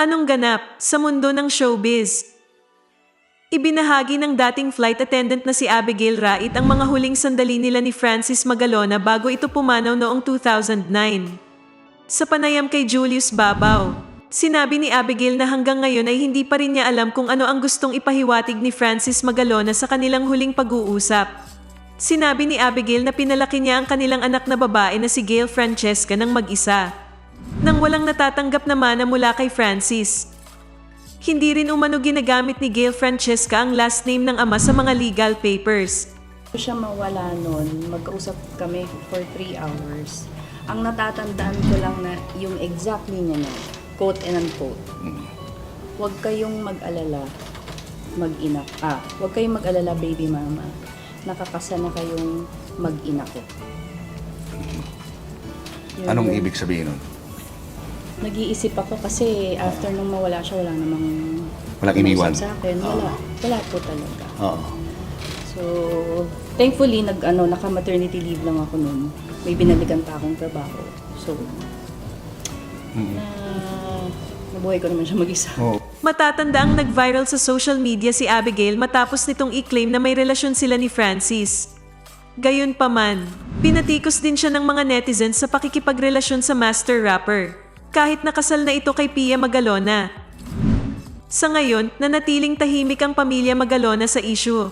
Anong ganap sa mundo ng showbiz? Ibinahagi ng dating flight attendant na si Abigail Rait ang mga huling sandali nila ni Francis Magalona bago ito pumanaw noong 2009. Sa panayam kay Julius Babaw, sinabi ni Abigail na hanggang ngayon ay hindi pa rin niya alam kung ano ang gustong ipahiwatig ni Francis Magalona sa kanilang huling pag-uusap. Sinabi ni Abigail na pinalaki niya ang kanilang anak na babae na si Gail Francesca ng mag-isa. Nang walang natatanggap na mana mula kay Francis. Hindi rin umano ginagamit ni Gail Francesca ang last name ng ama sa mga legal papers. Siya mawala nun, magkausap kami for 3 hours. Ang natatandaan ko lang na yung exact linya niya, quote and unquote. Huwag kayong mag-alala, mag-ina. Ah, huwag kayong mag-alala, baby mama. Nakakasa na kayong mag-ina ko. Yun Anong yun. ibig sabihin nun? Nag-iisip ako kasi after nung mawala siya, wala namang Walang iniwan? sa akin. Wala. Wala po talaga. Oo. So, thankfully, nag, ano, naka-maternity leave lang ako noon. May binalikan pa akong trabaho. So, na, nabuhay ko naman siya mag-isa. Oo. Matatanda ang nag-viral sa social media si Abigail matapos nitong i-claim na may relasyon sila ni Francis. Gayunpaman, pinatikos din siya ng mga netizens sa pakikipagrelasyon sa master rapper, kahit nakasal na ito kay Pia Magalona. Sa ngayon, nanatiling tahimik ang pamilya Magalona sa issue.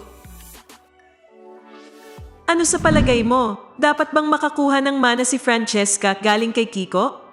Ano sa palagay mo? Dapat bang makakuha ng mana si Francesca galing kay Kiko?